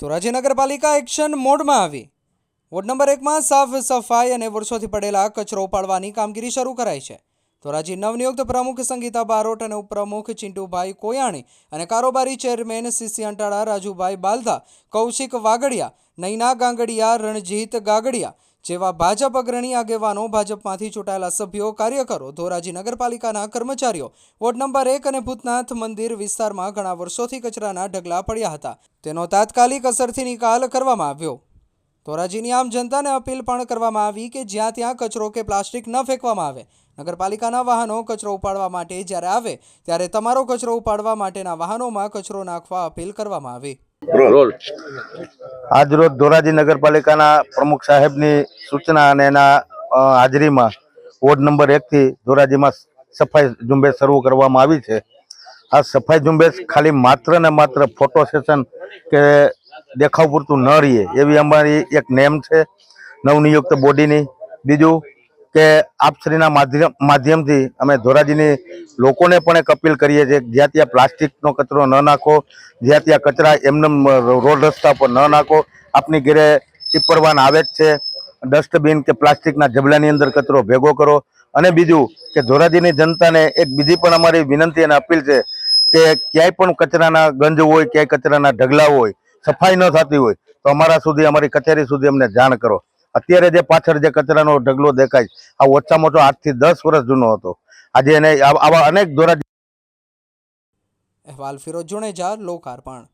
ધોરાજી નગરપાલિકા એક્શન મોડમાં આવી. વોર્ડ નંબર એકમાં સાફ સફાઈ અને વર્ષોથી પડેલા કચરો ઉપાડવાની કામગીરી શરૂ કરાઈ છે. ધોરાજી નવનિયુક્ત પ્રમુખ સંગીતા બારોટ અને ઉપપ્રમુખ ચિંટુભાઈ કોયાણી અને કારોબારી ચેરમેન સીસી અંટાળા, રાજુભાઈ બાલધા કૌશિક વાગડિયા, નૈના ગાંગડિયા, રણજીત ગાગડિયા જેવા ભાજપ અગ્રણી આગેવાનો, ભાજપમાંથી ચૂંટાયેલા સભ્યો, કાર્યકરો, ધોરાજી નગરપાલિકાના કર્મચારીઓ, વોર્ડ નંબર એક અને ભૂતનાથ મંદિર વિસ્તારમાં ઘણા વર્ષોથી કચરાના ઢગલા પડ્યા હતા. તેનો તાત્કાલિક અસરથી નિકાલ કરવામાં આવ્યો. ધોરાજીની આમ જનતાને અપીલ પણ કરવામાં આવી કે જ્યાં ત્યાં કચરો કે પ્લાસ્ટિક ન ફેંકવામાં આવે. નગરપાલિકાના વાહનો કચરો ઉપાડવા માટે જ્યારે આવે, ત્યારે તમારો કચરો ઉપાડવા માટેના વાહનોમાં કચરો નાખવા અપીલ કરવામાં આવી. રોલ. આજરોજ ધોરાજી નગરપાલિકાના પ્રમુખ સાહેબની સૂચના અને એના હાજરીમાં વોર્ડ નંબર એકથી ધોરાજીમાં સફાઈ ઝુંબેશ શરૂ કરવામાં આવી છે. આ સફાઈ ઝુંબેશ ખાલી માત્ર ને માત્ર ફોટો સેશન કે દેખાવ પૂરતું ન રહીએ એવી અમારી એક નેમ છે. નવનિયુક્ત બોડીની. બીજું કે આપશ્રીના માધ્યમ માધ્યમથી અમે ધોરાજીની લોકોને પણ એક અપીલ કરીએ છીએ, જ્યાં ત્યાં પ્લાસ્ટિકનો કચરો ન નાખો, જ્યાં ત્યાં કચરા એમને રોડ રસ્તા પર ન નાખો, આપની ઘરે ટીપરવાન આવે જ છે. ડસ્ટબિન કે પ્લાસ્ટિકના જબલાની અંદર કચરો ભેગો કરો. અને બીજું કે ધોરાજીની જનતાને એક બીજી પણ અમારી વિનંતી અને અપીલ છે કે ક્યાંય પણ કચરાના ગંજ હોય, ક્યાંય કચરાના ઢગલા હોય, સફાઈ ન થતી હોય, તો અમારા સુધી, અમારી કચેરી સુધી અમને જાણ કરો. અત્યારે જે પાછળ જે કચરાનો ઢગલો દેખાય આ ઓછામાં ઓછો આઠથી દસ વર્ષ જૂનો હતો. આજે એને આવા અનેક ધોરાજી અહેવાલ ફિરોજ જુણેજા લોકાર્પણ